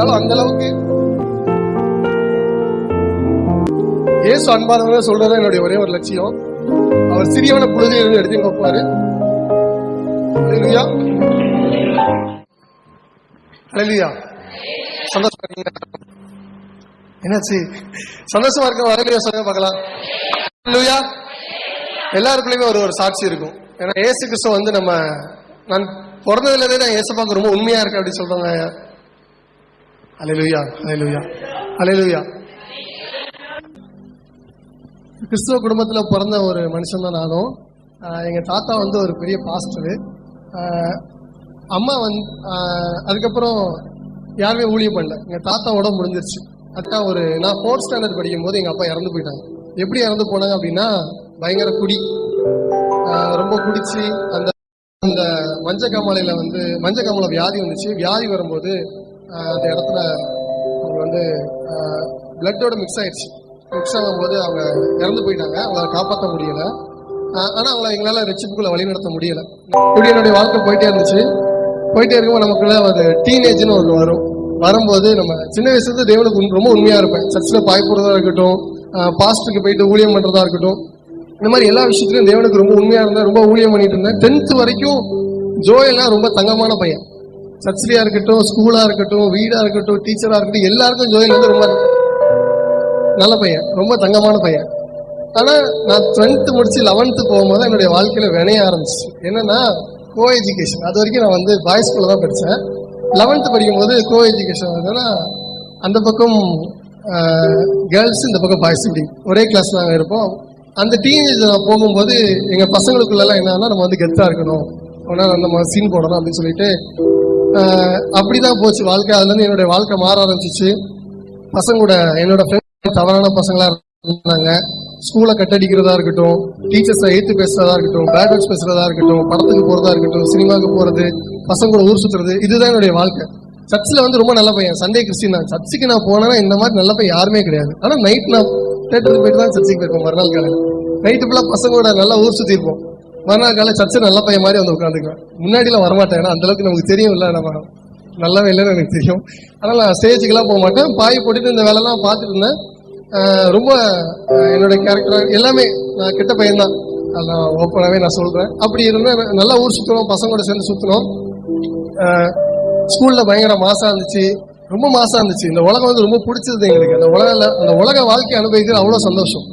இருந்தாலும் அந்த அளவுக்கு இயேசு அன்பானவங்க சொல்றது என்னுடைய ஒரே ஒரு லட்சியம். அவர் சிறியவன புழுதியிலிருந்து எடுத்து பார்ப்பாரு அழலியா ஹalleluya சந்தோஷமா இருக்கீங்க என்னாச்சு? சந்தோஷமா இருக்க வரலையா? சொல்லுங்க பார்க்கலாம். ஹalleluya எல்லாருக்குள்ளயுமே ஒரு ஒரு சாட்சி இருக்கும். ஏன்னா ஏசு கிறிஸ்துவ வந்து நம்ம நான் பிறந்ததுல இருந்தே நான் ஏசப்பாக்கு ரொம்ப உண்மையா இருக்கேன் அப்படின்னு சொல்றாங்க. ஹalleluya ஹalleluya ஹalleluya கிறிஸ்துவ குடும்பத்தில் பிறந்த ஒரு மனுஷன் தான் நானும். எங்கள் தாத்தா வந்து ஒரு பெரிய பாஸ்டர் அம்மா வந்து அதுக்கப்புறம் யாருமே ஊழியம் பண்ணல. எங்கள் தாத்தாவோட முடிஞ்சிருச்சு. அதுக்காக ஒரு நான் ஃபோர்த் ஸ்டாண்டர்ட் படிக்கும் போது எங்கள் அப்பா இறந்து போயிட்டாங்க. எப்படி இறந்து போனாங்க அப்படின்னா பயங்கர குடி. ரொம்ப குடிச்சு அந்த அந்த மஞ்ச கமலையில் வந்து மஞ்ச கமலை வியாதி வந்துச்சு. வியாதி வரும்போது அந்த இடத்துல அவங்க வந்து பிளட்டோட மிக்ஸ் ஆயிடுச்சு. மிக்ஸ் ஆகும்போது அவங்க இறந்து போயிட்டாங்க. அவங்கள காப்பாற்ற முடியல. ஆனால் அவங்கள எங்களால் ரெச்சிப்புக்குள்ள வழிநடத்த முடியல. இப்படி என்னுடைய வாழ்க்கை போயிட்டே இருந்துச்சு. போயிட்டே இருக்கும்போது நமக்குள்ள அது டீனேஜ்னு ஒன்று வரும். வரும்போது நம்ம சின்ன வயசுலேருந்து தேவனுக்கு ரொம்ப உண்மையாக இருப்பேன். சர்ச்சில் பாய் போடுறதா இருக்கட்டும் பாஸ்ட்டுக்கு போயிட்டு ஊழியம் பண்ணுறதா இருக்கட்டும். இந்த மாதிரி எல்லா விஷயத்துலையும் தேவனுக்கு ரொம்ப உண்மையாக இருந்தேன் ரொம்ப ஊழியம் பண்ணிட்டு இருந்தேன். டென்த்து வரைக்கும் ஜோயெல்லாம் ரொம்ப தங்கமான பையன். சர்ச்சிலியா இருக்கட்டும் ஸ்கூலா இருக்கட்டும் வீடா இருக்கட்டும் டீச்சரா இருக்கட்டும் எல்லாருக்கும் ஜோயில் வந்து ரொம்ப நல்ல பையன் ரொம்ப தங்கமான பையன். ஆனா நான் டுவெல்த்து முடிச்சு லெவன்த்து போகும்போது என்னுடைய வாழ்க்கையில வினைய ஆரம்பிச்சு. என்னன்னா கோ எஜுகேஷன் அது வரைக்கும் நான் வந்து பாய்ஸ் ஸ்கூல்ல தான் படித்தேன் லெவன்த்து படிக்கும்போது கோ எஜுகேஷன் வந்ததுன்னா அந்த பக்கம் கேர்ள்ஸ் இந்த பக்கம் பாய்ஸ் இப்படி ஒரே கிளாஸ் நாங்கள் இருப்போம். அந்த டீனேஜ் நான் போகும்போது எங்கள் பசங்களுக்குள்ளெல்லாம் என்னன்னா நம்ம வந்து கெத்தாக இருக்கணும். அவனா நம்ம சீன் போடணும் அப்படின்னு சொல்லிட்டு அப்படிதான் போச்சு வாழ்க்கை. அதுலேருந்து என்னுடைய வாழ்க்கை மாற ஆரம்பிச்சிச்சு. பசங்க கூட என்னோட ஃப்ரெண்ட் தவறான பசங்களா இருந்தாங்க. ஸ்கூலை கட்டடிக்கிறதா இருக்கட்டும் டீச்சர்ஸை ஏத்து பேசுறதா இருக்கட்டும் பேட் வேர்ட்ஸ் பேசுறதா இருக்கட்டும் படத்துக்கு போறதா இருக்கட்டும் சினிமாவுக்கு போறது பசங்க கூட ஊர் சுத்துறது இதுதான் என்னுடைய வாழ்க்கை. சர்ச்சில் வந்து ரொம்ப நல்ல பையன். சண்டே கிறிஸ்டின் தான். சர்ச்சுக்கு நான் போனேன்னா இந்த மாதிரி நல்ல பையன் யாருமே கிடையாது. ஆனால் நைட் நான் தேட்டருக்கு போயிட்டு தான் சர்ச்சுக்கு போயிருப்போம் மறுநாள் காலையில். நைட்டு ஃபுல்லாக பசங்களோட நல்லா ஊர் சுற்றிருப்போம் மறுநாள் காலை சர்ச்சு நல்ல பையன் மாதிரி வந்து உட்காந்துக்குவேன். முன்னாடிலாம் வரமாட்டேன். ஏன்னா அந்தளவுக்கு நமக்கு தெரியும் இல்லை நம்ம நல்லாவே இல்லைன்னு எனக்கு தெரியும். அதனால் நான் ஸ்டேஜுக்கெல்லாம் போக மாட்டேன். பாய் போட்டுட்டு இந்த வேலைலாம் பார்த்துட்டு இருந்தேன். ரொம்ப என்னுடைய என்னோட கேரக்டர் எல்லாமே நான் கெட்ட பையன் தான் அதெல்லாம் ஓப்பனாகவே நான் சொல்கிறேன் அப்படி இருந்தேன். நல்லா ஊர் சுற்றணும் பசங்களோட சேர்ந்து சுற்றணும் ஸ்கூலில் பயங்கர மாசாக இருந்துச்சு. ரொம்ப மாசாக இருந்துச்சு. இந்த உலகம் வந்து ரொம்ப பிடிச்சது எங்களுக்கு. அந்த உலக அந்த உலக வாழ்க்கை அனுபவிக்கிறது அவ்வளோ சந்தோஷம்.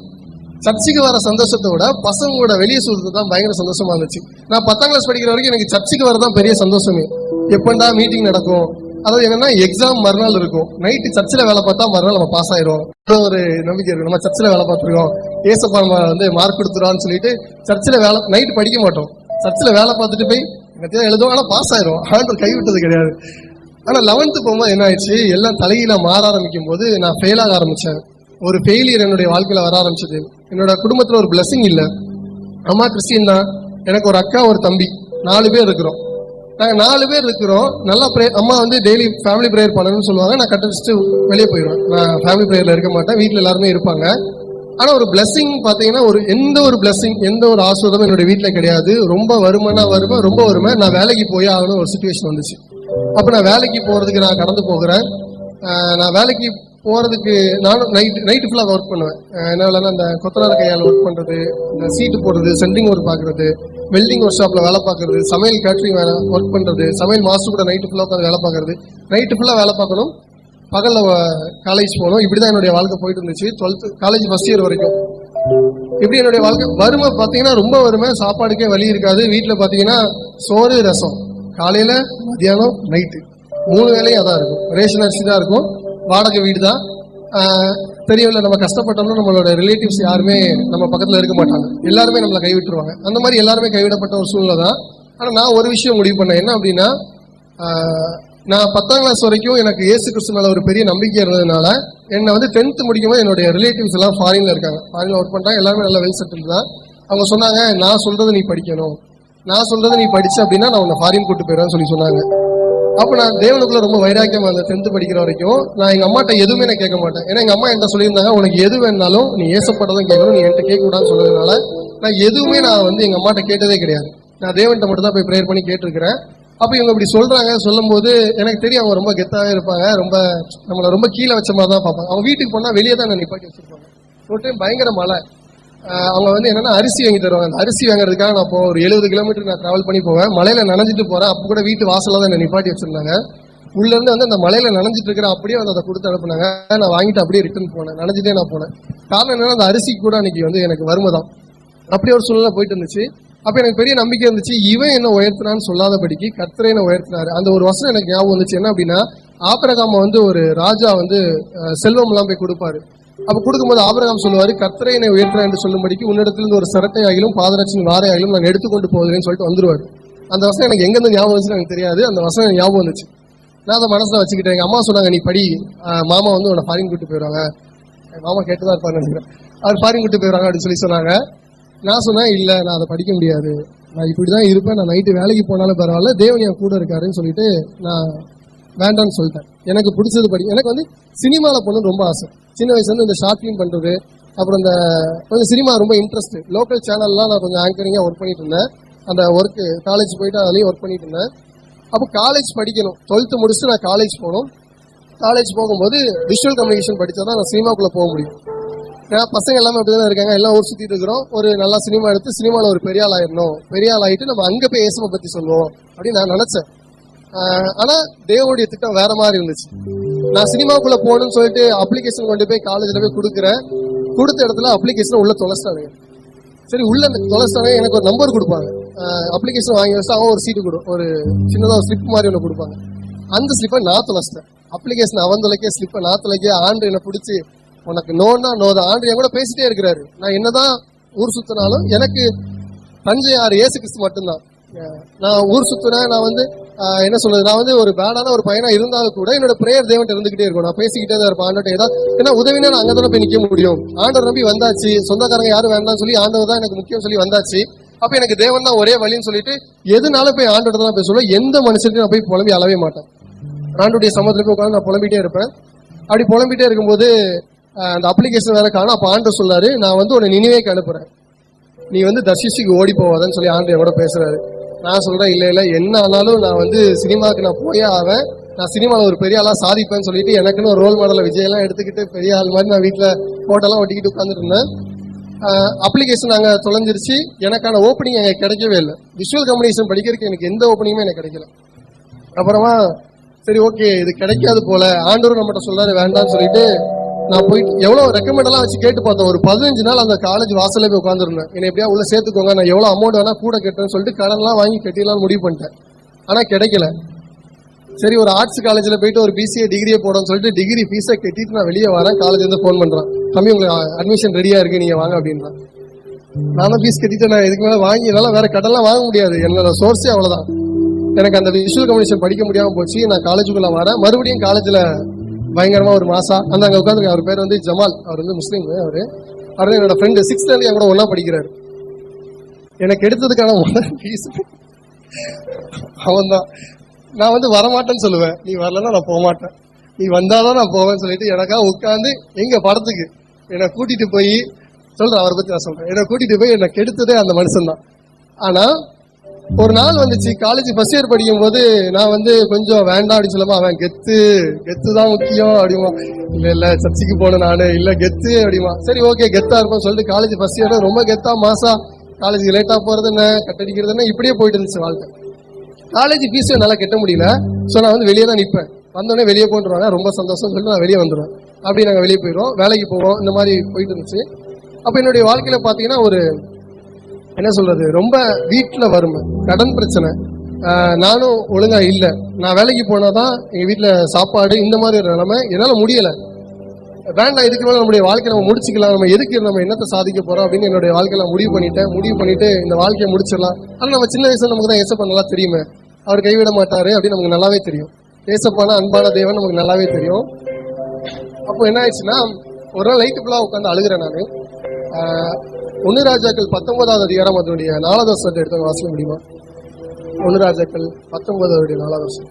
சர்ச்சுக்கு வர சந்தோஷத்தை விட பசங்களோட வெளியே சொல்றது தான் பயங்கர சந்தோஷமா இருந்துச்சு. நான் பத்தாம் கிளாஸ் படிக்கிற வரைக்கும் எனக்கு சர்ச்சுக்கு வரதான் பெரிய சந்தோஷமே. எப்பண்டா மீட்டிங் நடக்கும்? அதாவது என்னன்னா எக்ஸாம் மறுநாள் இருக்கும். நைட்டு சர்ச்சில் வேலை பார்த்தா மறுநாள் நம்ம பாஸ் ஆயிரும். ஒரு நம்பிக்கை இருக்கு. நம்ம சர்ச்சில் வேலை பார்த்துருக்கோம். ஏசப்பா நம்ம வந்து மார்க் கொடுத்துருவான்னு சொல்லிட்டு சர்ச்சில் வேலை நைட் படிக்க மாட்டோம். சர்ச்சில் வேலை பார்த்துட்டு போய் எனக்கு எழுதுவோம். ஆனால் பாஸ் ஆயிரும். ஆண்டவர் கைவிட்டது கிடையாது. ஆனால் லெவன்த்து போகும்போது என்ன ஆயிடுச்சு? எல்லாம் தலையில மாற ஆரம்பிக்கும் போது நான் ஃபெயில் ஆக ஆரம்பித்தேன் ஒரு ஃபெயிலியர் என்னுடைய வாழ்க்கையில் வர ஆரம்பிச்சது. என்னோட குடும்பத்தில் ஒரு பிளஸ்ஸிங் இல்லை. அம்மா கிறிஸ்டின் தான். எனக்கு ஒரு அக்கா ஒரு தம்பி. நாலு பேர் இருக்கிறோம். நாங்கள் நாலு பேர் இருக்கிறோம். நல்லா ப்ரே அம்மா வந்து டெய்லி ஃபேமிலி ப்ரேயர் பண்ணணும்னு சொல்லுவாங்க. நான் கட்டடிச்சுட்டு வெளியே போயிடுவேன். நான் ஃபேமிலி ப்ரேயரில் இருக்க மாட்டேன். வீட்டில் எல்லாருமே இருப்பாங்க. ஆனால் ஒரு பிளஸ்ஸிங் பார்த்தீங்கன்னா ஒரு எந்த ஒரு பிளஸ்ஸிங் எந்த ஒரு ஆசிர்வாதமும் என்னோட வீட்டில் கிடையாது. ரொம்ப வருமானா வருமா ரொம்ப வருமா நான் வேலைக்கு போய் ஆகணும் ஒரு சுச்சுவேஷன் வந்துச்சு. அப்போ நான் வேலைக்கு போகிறதுக்கு நான் கடந்து போகிறேன். நான் வேலைக்கு போகிறதுக்கு நானும் நைட் நைட்டு ஃபுல்லாக ஒர்க் பண்ணுவேன். ஆஹ் என்ன வேலைன்னா கொத்தனார் கையால் ஒர்க் பண்ணுறது இந்த சீட்டு போடுறது சென்ட்ரிங் ஒர்க் பார்க்குறது வெல்டிங் ஒர்க் ஷாப்பில் வேலை பார்க்கறது சமையல் கேட்ரிங் வேலை ஒர்க் பண்ணுறது சமையல் மாசு கூட நைட்டு ஃபுல்லாக உட்காந்து வேலை பார்க்குறது நைட்டு ஃபுல்லாக வேலை பார்க்கணும். பகலில் காலேஜ் போகணும் இப்படி தான் என்னுடைய வாழ்க்கை போயிட்டு இருந்துச்சு. டுவெல்த்து காலேஜ் ஃபஸ்ட் இயர் வரைக்கும். இப்படி என்னுடைய வாழ்க்கை வறுமை பார்த்தீங்கன்னா ரொம்ப வறுமை. சாப்பாடுக்கே வழி இருக்காது. வீட்டில் பார்த்தீங்கன்னா சோறு ரசம். காலையில் மதியானம் நைட்டு மூணு வேலையும் அதான் இருக்கும். ரேஷன் அரிசி தான் இருக்கும். வாடகை வீடு தான் ஆஹ் தெரியவில்லை நம்ம கஷ்டப்பட்டோம்னா நம்மளோட ரிலேட்டிவ்ஸ் யாருமே நம்ம பக்கத்தில் இருக்க மாட்டாங்க. எல்லாருமே நம்மளை கைவிட்டுருவாங்க. அந்த மாதிரி எல்லாருமே கைவிடப்பட்ட ஒரு சூழ்நிலை தான் ஆனால் நான் ஒரு விஷயம் முடிவு பண்ணேன். என்ன அப்படின்னா நான் பத்தாம் கிளாஸ் வரைக்கும் எனக்கு இயேசு கிறிஸ்து மேலே ஒரு பெரிய நம்பிக்கை இருந்ததுனால என்னை வந்து டென்த்து முடிக்கும்போது என்னுடைய ரிலேட்டிவ்ஸ் எல்லாம் ஃபாரினில் இருக்காங்க. ஃபாரினில் ஒர்க் பண்ணுறாங்க எல்லாருமே நல்லா வெல் செட்டில் தான். அவங்க சொன்னாங்க நான் சொல்கிறது நீ படிக்கணும். நான் சொல்கிறது நீ படிச்சு அப்படின்னா நான் உன்னை ஃபாரின் கூட்டு போயிடுவேன்னு சொல்லி சொன்னாங்க. அப்போ நான் தேவனுக்குள்ள ரொம்ப வைராக்கியமா அந்த டென்த்து படிக்கிற வரைக்கும். நான் எங்கள் அம்மாட்ட எதுவுமே நான் கேட்க மாட்டேன். ஏன்னா எங்கள் அம்மா என்கிட்ட சொல்லியிருந்தாங்க உனக்கு எது வேணாலும் நீ ஏசப்பட்டதும் கேட்கணும் நீ என்கிட்ட கேட்கக்கூடாதுன்னு சொன்னதுனால நான் எதுவுமே நான் வந்து எங்கள் அம்மாட்ட கேட்டதே கிடையாது. நான் தேவன்கிட்ட மட்டும் தான் போய் ப்ரேயர் பண்ணி கேட்டிருக்கிறேன். அப்போ இவங்க இப்படி சொல்கிறாங்க சொல்லும்போது எனக்கு தெரியும் அவங்க ரொம்ப கெத்தாகவே இருப்பாங்க ரொம்ப நம்மளை ரொம்ப கீழே வச்ச மாதிரி தான் பார்ப்பாங்க. அவங்க வீட்டுக்கு போனால் வெளியே தான் என்ன நிப்பாட்டி வச்சுருப்பாங்க. ஒரு டைம் பயங்கர மழை. அவங்க வந்து என்னன்னா அரிசி வாங்கி தருவாங்க. அந்த அரிசி வாங்குறதுக்காக நான் இப்போ ஒரு எழுபது கிலோமீட்டர் நான் டிராவல் பண்ணி போவேன். மலையில நனைஞ்சிட்டு போறேன். அப்போ கூட வீட்டு வாசல்ல தான் என்ன நிப்பாட்டி வச்சிருந்தாங்க. உள்ள இருந்து வந்து அந்த மலையில நனைஞ்சிட்டு இருக்கிற அப்படியே வந்து அதை கொடுத்து அனுப்புனாங்க. நான் வாங்கிட்டு அப்படியே ரிட்டர்ன் போனேன். நனைஞ்சிட்டே நான் போனேன். காரணம் என்னன்னா அந்த அரிசி கூட அன்னைக்கு வந்து எனக்கு வருமதான் அப்படி ஒரு சூழ்நிலை போயிட்டு இருந்துச்சு. அப்ப எனக்கு பெரிய நம்பிக்கை இருந்துச்சு. இவன் என்ன உயர்த்தினான்னு சொல்லாதபடிக்கு கர்த்தரை என்ன உயர்த்தினாரு. அந்த ஒரு வருஷம் எனக்கு ஞாபகம் வந்துச்சு. என்ன அப்படின்னா ஆபரகாம வந்து ஒரு ராஜா வந்து செல்வம் எல்லாம் போய் கொடுப்பாரு. அப்ப கொடுக்கும்போது ஆபரகாம் சொல்லுவாரு கர்த்தரை என்னை உயர்த்தா என்று சொல்லும்படிக்கு உன்னிடத்திலிருந்து ஒரு சரட்டை ஆகிலும் பாதராட்சியின் வாரை ஆகிலும் நான் எடுத்துக்கொண்டு போகிறேன்னு சொல்லிட்டு வந்துருவாரு. அந்த வசனம் எனக்கு எங்கிருந்து ஞாபகம் வந்துச்சுன்னு எனக்கு தெரியாது. அந்த வசனம் ஞாபகம் வந்துச்சு. நான் அதை மனசுல வச்சுக்கிட்டேன். எங்க அம்மா சொன்னாங்க நீ படி. மாமா வந்து உன்னை ஃபாரின் கூட்டு போயிடுவாங்க. என் மாமா கேட்டுதான் இருப்பாரு நினைக்கிறேன். அவர் ஃபாரின் கூட்டு போயிடுவாங்க அப்படின்னு சொல்லி சொன்னாங்க. நான் சொன்னேன் இல்லை நான் அதை படிக்க முடியாது. நான் இப்படிதான் இருப்பேன். நான் நைட்டு வேலைக்கு போனாலும் பரவாயில்ல. தேவன் என் கூட இருக்காருன்னு சொல்லிட்டு நான் வேண்டாம்னு சொல்லிட்டேன் எனக்கு பிடிச்சது படி எனக்கு வந்து சினிமாவில் போகணும்னு ரொம்ப ஆசை. சின்ன வயசுலேருந்து இந்த ஷார்ட் ஃபிலிம் பண்ணுறது அப்புறம் இந்த கொஞ்சம் சினிமா ரொம்ப இன்ட்ரெஸ்ட் லோக்கல் சேனல்லாம் நான் கொஞ்சம் ஆங்கரிங்காக ஒர்க் பண்ணிட்டு இருந்தேன். அந்த ஒர்க்கு காலேஜ் போயிட்டு அதுலேயும் ஒர்க் பண்ணிட்டு இருந்தேன். அப்போ காலேஜ் படிக்கணும். டுவெல்த்து முடிச்சுட்டு நான் காலேஜ் போகணும். காலேஜ் போகும்போது விஷுவல் கம்யூனிகேஷன் படித்தா தான் நான் சினிமாக்குள்ளே போக முடியும். ஏன்னா பசங்க எல்லாமே அப்படி தான் இருக்காங்க. எல்லாம் ஊர் சுற்றிட்டு இருக்கிறோம். ஒரு நல்லா சினிமா எடுத்து சினிமாவில் ஒரு பெரிய ஆள் ஆயிடணும். பெரிய ஆள் ஆகிட்டு நம்ம அங்கே போய் இயேசுவை பற்றி சொல்லுவோம் அப்படின்னு நான் நினச்சேன். ஆனா தேவனுடைய திட்டம் வேற மாதிரி இருந்துச்சு. நான் சினிமாக்குள்ள போகணும்னு சொல்லிட்டு அப்ளிகேஷன் கொண்டு போய் காலேஜ்ல போய் கொடுக்குறேன். கொடுத்த இடத்துல அப்ளிகேஷன் உள்ள தொலைச்சிட்டாங்க சரி உள்ள தொலைச்சிட்டாங்க எனக்கு ஒரு நம்பர் கொடுப்பாங்க. அப்ளிகேஷன் வாங்கி வச்சு அவன் ஒரு சீட்டு கொடு ஒரு சின்னதாக ஒரு ஸ்லிப் மாதிரி ஒன்று கொடுப்பாங்க. அந்த ஸ்லிப்பை நான் தொலைச்சிட்டேன். அப்ளிகேஷன் அவன் தொலைக்க ஸ்லிப்பை நான் தொலைக்க ஆண்டு என்னை பிடிச்சி உனக்கு நோன்னா நோ ஆண்டு என் கூட பேசிட்டே இருக்கிறாரு. நான் என்னதான் ஊர் சுத்தினாலும் எனக்கு தஞ்சை ஆறு ஏசு கிறிஸ்து மட்டும்தான். நான் ஊர் சுத்துறேன் நான் வந்து என்ன சொல்றது? நான் வந்து ஒரு பேடான ஒரு பையனா இருந்தாலும் கூட என்னோட பிரேயர் தேவன் இருந்துகிட்டே இருக்கும் நான் பேசிக்கிட்டே தான் இருப்பேன். ஆண்டோட்ட ஏதாவது ஏன்னா உதவினா நான் அங்கே தானே போய் நிற்க முடியும். ஆண்டவர் நம்பி வந்தாச்சு. சொந்தக்காரங்க யாரும் வேண்டாம்னு சொல்லி ஆண்டவர் தான் எனக்கு முக்கியம் சொல்லி வந்தாச்சு. அப்ப எனக்கு தேவன் தான் ஒரே வழின்னு சொல்லிட்டு எதுனால போய் ஆண்டோட தான் போய் சொல்லுவேன் எந்த மனுஷன்டையும் நான் போய் புலம்பி அளவே மாட்டேன். ஆண்டுடைய சமத்துல போய் உட்காந்து நான் புலம்பிட்டே இருப்பேன். அப்படி புலம்பிட்டே இருக்கும்போது அந்த அப்ளிகேஷன் வேற காணும். அப்ப ஆண்டர் சொல்லாரு நான் வந்து உன்னை நினைவேக்கு அனுப்புறேன். நீ வந்து தர்ஷிஷுக்கு ஓடி போவாதன்னு சொல்லி ஆண்டு என் கூட பேசுறாரு. நான் சொல்கிறேன் இல்லை இல்லை. என்ன ஆனாலும் நான் வந்து சினிமாவுக்கு நான் போயே ஆவேன். நான் சினிமாவில் ஒரு பெரிய ஆளாக சாதிப்பேன்னு சொல்லிட்டு எனக்குன்னு ஒரு ரோல் மாடலை விஜயெல்லாம் எடுத்துக்கிட்டு பெரிய ஆள் மாதிரி நான் வீட்டில் ஃபோட்டோலாம் ஒட்டிக்கிட்டு உட்காந்துட்டு இருந்தேன். அப்ளிகேஷன் அங்கே தொலைஞ்சிருச்சு. எனக்கான ஓப்பனிங் அங்கே கிடைக்கவே இல்லை. விஷுவல் கம்யூனிகேஷன் படிக்கிறதுக்கு எனக்கு எந்த ஓப்பனிங்குமே எனக்கு கிடைக்கல. அப்புறமா சரி ஓகே இது கிடைக்காது போல. ஆண்டோர் நம்மகிட்ட சொல்கிறாரு வேண்டாம்னு சொல்லிட்டு நான் போயிட்டு எவ்வளோ ரெக்கமெண்டெல்லாம் வச்சு கேட்டு பார்த்தேன். ஒரு பதினஞ்சு நாள் அந்த காலேஜ் வாசலே போய் உட்காந்துருந்தேன் என்னை எப்படியா உள்ள சேர்த்துக்கோங்க நான் எவ்வளோ அமௌண்ட் வேணால் கூட கட்டுறேன்னு சொல்லிட்டு கடன்லாம் வாங்கி கட்டிடலாம் முடிவு பண்ணிட்டேன். ஆனால் கிடைக்கல. சரி ஒரு ஆர்ட்ஸ் காலேஜில் போயிட்டு ஒரு பிசிஏ டிகிரியை போடணும்னு சொல்லிட்டு டிகிரி ஃபீஸை கட்டிட்டு நான் வெளியே வரேன். காலேஜ்லேருந்து ஃபோன் பண்ணுறேன் தம்பி உங்களுக்கு அட்மிஷன் ரெடியாக இருக்குது நீங்கள் வாங்க அப்படின்றான் நானும் ஃபீஸ் கட்டிட்டு நான் இதுக்கு மேலே வாங்கி வேற கடன்லாம் வாங்க முடியாது. என்னோட சோர்ஸே அவ்வளோதான் எனக்கு அந்த விஷுவல் கம்யூனிகேஷன் படிக்க முடியாமல் போச்சு. நான் காலேஜுக்குள்ளே வரேன். மறுபடியும் காலேஜில் பயங்கரமா ஒரு மாசா. அந்த அங்க உட்காந்துருக்க அவர் பேர் வந்து ஜமால். அவர் வந்து முஸ்லீம் அவரு. அவர் என்னோட ஃப்ரெண்டு சிக்ஸ்த்ல இருந்து என் கூட ஒன்றா படிக்கிறாரு. எனக்கு எடுத்ததுக்கான முதல் ஃபீஸ் அவன் தான் நான் வந்து வரமாட்டேன்னு சொல்லுவேன். நீ வரலன்னா நான் போக மாட்டேன் நீ வந்தாதான் நான் போவேன்னு சொல்லிட்டு எனக்காக உட்காந்து எங்க படத்துக்கு என்னை கூட்டிட்டு போய் சொல்றேன் அவரை பத்தி நான் சொல்றேன். என்னை கூட்டிட்டு போய் என்னை கெடுத்ததே அந்த மனுஷன் தான் ஆனா ஒரு நாள் வந்துச்சு காலேஜ் ஃபர்ஸ்ட் இயர் படிக்கும் போது நான் வந்து கொஞ்சம் வேண்டாம் அப்படின்னு சொல்லாம அவன் கெத்து கெத்து தான் முக்கியம் அப்படிமா இல்ல இல்ல சர்ச்சுக்கு போனேன் நானு. இல்ல கெத்து அப்படிமா சரி ஓகே கெத்தா இருக்கும் சொல்லிட்டு காலேஜ் ஃபர்ஸ்ட் இயர் ரொம்ப கெத்தா மாசா. காலேஜ் லேட்டா போறது என்ன? கட்டடிக்கிறது என்ன? இப்படியே போயிட்டு இருந்துச்சு வாழ்க்கை. காலேஜ் ஃபீஸ் என்னால் கெட்ட முடியல. ஸோ நான் வந்து வெளியே தான் நிற்பேன். வந்தோடனே வெளியே போட்டுருவாங்க ரொம்ப சந்தோஷம் சொல்லிட்டு நான் வெளியே வந்துடுவேன் அப்படி நாங்கள் வெளியே போயிடுவோம். வேலைக்கு போவோம். இந்த மாதிரி போயிட்டு இருந்துச்சு. அப்போ என்னுடைய வாழ்க்கையில் பார்த்தீங்கன்னா ஒரு என்ன சொல்றது? ரொம்ப வீட்டில் வறுமை கடன் பிரச்சனை. நானும் ஒழுங்கா இல்லை. நான் வேலைக்கு போனாதான் எங்கள் வீட்டில் சாப்பாடு இந்த மாதிரி ஒரு நிலைமை என்னால் முடியலை. வேண்டாம் இதுக்கு மேலே நம்முடைய வாழ்க்கை நம்ம முடிச்சுக்கலாம். நம்ம எதுக்கு நம்ம என்னத்தை சாதிக்க போறோம் அப்படின்னு என்னுடைய வாழ்க்கையில முடிவு பண்ணிட்டேன். முடிவு பண்ணிட்டு இந்த வாழ்க்கையை முடிச்சிடலாம். ஆனால் நம்ம சின்ன வயசுல நமக்கு தான் ஏசப்பா நல்லா தெரியுமே. அவர் கைவிட மாட்டாரு அப்படின்னு நமக்கு நல்லாவே தெரியும். ஏசப்பான அன்பான தேவன் நமக்கு நல்லாவே தெரியும். அப்போ என்ன ஆயிடுச்சுன்னா ஒரு நாள் லைட்டு ஃபுல்லாக உட்காந்து அழுகிறேன் நான். ஒன்னு ராஜாக்கள் பத்தொன்பதாவது அதிகாரம் அதனுடைய நாலாவது வருஷத்தை எடுத்து வாசிக்க முடியுமா? ஒன்னு ராஜாக்கள் பத்தொன்பதாவது நாலாவது வருஷம்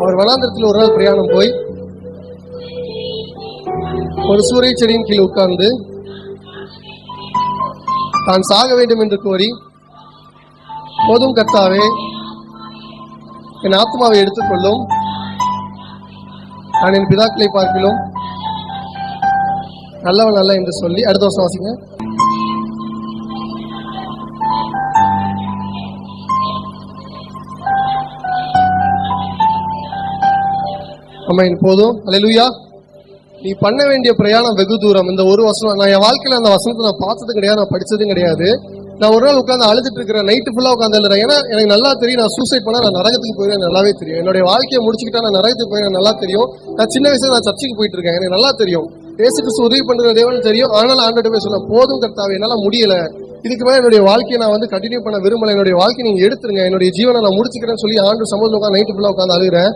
அவர் வனாந்திரத்தில் ஒரு நாள் பிரயாணம் போய் ஒரு சூரிய செடியின் கீழ் உட்கார்ந்து தான் சாக வேண்டும் என்று கோரி போதும் கர்த்தாவே என் ஆத்மாவை எடுத்துக்கொள்ளும். நான் என் பிதாக்களை பார்க்கலாம் நல்லவன் அல்ல என்று சொல்லி அடுத்த வருஷம் வாசிங்க. அம்மா போதும். அல்லேலூயா நீ பண்ண வேண்டிய பிரயாணம் வெகு தூரம். இந்த ஒரு வசனம் நான் என் வாழ்க்கையில் அந்த வசனத்தை நான் பார்த்ததும் கிடையாது நான் படித்ததும் கிடையாது. நான் ஒரு நாள் உட்காந்து அழுதுட்டு இருக்கிறேன். நைட்டு ஃபுல்லாக உட்காந்து ஏன்னா எனக்கு நல்லா தெரியும். நான் சூசைட் பண்ணால் நான் நரகத்துக்கு போயிடுவேன் நல்லாவே தெரியும். என்னுடைய வாழ்க்கையை முடிச்சுக்கிட்டா நான் நரகத்துக்கு போயிடுவேன் நல்லா தெரியும். நான் சின்ன வயசுல நான் சர்ச்சுக்கு போயிட்டு இருக்கேன். எனக்கு நல்லா தெரியும். இயேசு கிறிஸ்து உதவி பண்ணுற தேவன் தெரியும். ஆனால் ஆண்டோட போய் சொல்ல போதும் கர்த்தாவே என்னால் முடியல. இதுக்கு மேலே என்னுடைய வாழ்க்கையை நான் வந்து கண்டினியூ பண்ண விரும்பல. என்னுடைய வாழ்க்கையை நீங்கள் எடுத்துருங்க. என்னுடைய ஜீவனை நான் முடிச்சுக்கிறேன்னு சொல்லி ஆண்டு சம்பந்தம் உட்காந்து நைட்டு ஃபுல்லாக உட்காந்து அழுகிறேன்.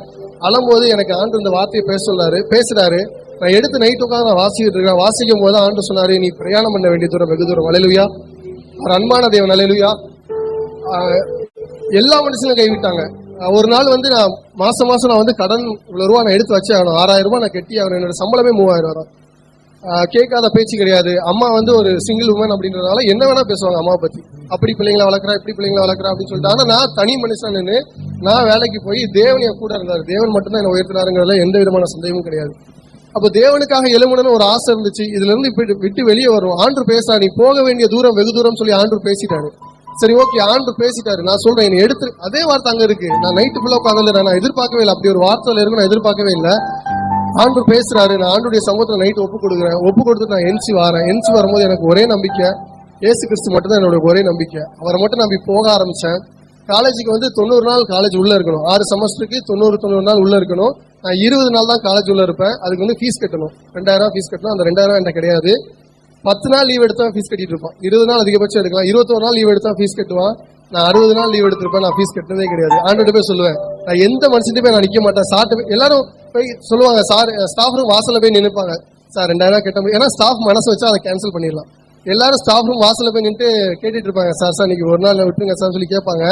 அழும்போது எனக்கு ஆண்டு இந்த வார்த்தையை பேச சொல்லாரு. பேசுறாரு. நான் எடுத்து நைட்டு உட்காந்து நான் வாசிக்கிட்டு இருக்கேன். வாசிக்கும் போது ஆண்டு சொன்னாரு நீ பிரயாணம் பண்ண வேண்டிய தூரம் வெகு தூரம். அலையிலுயா அவர் அன்பான தேவன் அலையிலுயா எல்லா மனுஷனும் கைவிட்டாங்க. ஒரு நாள் வந்து நான் மாசம் மாசம் நான் வந்து கடன் இவ்வளவு ரூபா நான் எடுத்து வச்சே ஆகணும் ஆறாயிரம் ரூபாய் நான் கட்டி ஆகணும் என்னோட சம்பளமே மூவாயிரம் வரும். கேட்காத பேச்சு கிடையாது. அம்மா வந்து ஒரு சிங்கிள் உமன் அப்படின்றதுனால என்ன வேணா பேசுவாங்க அம்மா பத்தி. அப்படி பிள்ளைங்களை வளர்க்குறா இப்படி பிள்ளைங்களை வளர்க்குறா அப்படின்னு சொல்லிட்டு. ஆனா நான் தனி மனுஷன் நான் வேலைக்கு போய் தேவன் என் கூட இருந்தார். தேவன் மட்டும்தான் என்னை உயர்த்தினாருங்கிறதுல எந்த விதமான சந்தேகமும் கிடையாது. அப்போ தேவனுக்காக எழுமணும்னு ஒரு ஆசை இருந்துச்சு. இதுல இருந்து இப்படி விட்டு வெளியே வரும். ஆண்டு பேசா நீ போக வேண்டிய தூரம் வெகு தூரம் சொல்லி ஆண்டு பேசிட்டாரு. சரி ஓகே ஆண்டு பேசிட்டாரு. நான் சொல்றேன் என்னை எடுத்து அதே வார்த்தை அங்க இருக்கு. நான் நைட்டு ஃபுல்லா உட்காந்து நான் எதிர்பார்க்கவே இல்லை. அப்படி ஒரு வார்த்தையில இருக்கு நான் எதிர்பார்க்கவே இல்லை. ஆண்டு பேசுறாரு நான் ஆண்டுடைய சமூகத்துல நைட்டு ஒப்பு கொடுக்குறேன். ஒப்பு கொடுத்து நான் என்சி வரேன். என்சி வரும்போது எனக்கு ஒரே நம்பிக்கை. ஏசு கிறிஸ்து மட்டும் தான் என்னோட ஒரே நம்பிக்கை. அவரை மட்டும் நம்பி போக ஆரம்பிச்சேன். காலேஜுக்கு வந்து தொண்ணூறு நாள் காலேஜ் உள்ள இருக்கணும். ஆறு செமஸ்டருக்கு தொண்ணூறு தொண்ணூறு நாள் உள்ள இருக்கணும். நான் இருபது நாள் தான் காலேஜ் உள்ள இருப்பேன். அதுக்கு வந்து ஃபீஸ் கட்டணும். ரெண்டாயிரம் ஃபீஸ் கட்டணும் அந்த ரெண்டாயிரம் என்கிட்ட கிடையாது. பத்து நாள் லீவ் எடுத்தா ஃபீஸ் கட்டிட்டு இருப்பான். இருபது நாள் அதிகபட்சம் எடுக்கலாம். இருபத்தோரு நாள் லீவ் எடுத்தா ஃபீஸ் கட்டுவான். நான் அறுபது நாள் லீவ் எடுத்திருப்பேன். நான் ஃபீஸ் கட்டினதே கிடையாது. ஆண்டு போய் சொல்லுவேன். நான் எந்த மனுஷன்ட்டு போய் நான் நிக்க மாட்டேன். சார்ட்டு எல்லாரும் போய் சொல்லுவாங்க. சார் ஸ்டாஃப் ரூம் வாசல்ல போய் நினைப்பாங்க சார் ரெண்டாயிரம் கட்ட முடியும். ஏன்னா ஸ்டாஃப் மனசு வச்சா அதை கேன்சல் பண்ணிடலாம். எல்லாரும் ஸ்டாஃப் ரூம் வாசல்ல போய் நின்று கேட்டுட்டு இருப்பாங்க. சார் சார் இன்னைக்கு ஒரு நாள் விட்டுருங்க சார் சொல்லி கேட்பாங்க.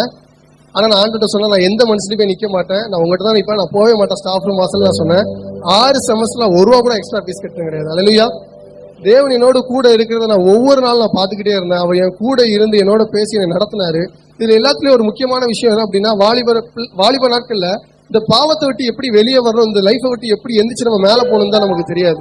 ஆனா நான் ஆண்டுகிட்ட சொன்னேன் நான் எந்த மனுஷனும் போய் நிக்க மாட்டேன். நான் உங்ககிட்ட தான் நிப்பேன் நான் போகவே மாட்டேன் ஸ்டாஃப் ரூம் வாசல் நான் சொன்னேன். ஆறு செமஸ்டர்ல ஒரு ரூபா கூட எக்ஸ்ட்ரா ஃபீஸ் கட்டணும் கிடையாது. அல்லையா தேவன் என்னோட கூட இருக்கிறத நான் ஒவ்வொரு நாளும் நான் பார்த்துக்கிட்டே இருந்தேன். அவர் என் கூட இருந்து என்னோட பேசி என்னை நடத்தினாரு. இதுல எல்லாத்துலயும் ஒரு முக்கியமான விஷயம் என்ன அப்படின்னா வாலிபர் வாலிப நாட்கள்ல இந்த பாவத்தை விட்டு எப்படி வெளியே வரணும் இந்த லைஃபை விட்டு எப்படி எந்திரிச்சு நம்ம மேலே போகணும் தான் நமக்கு தெரியாது.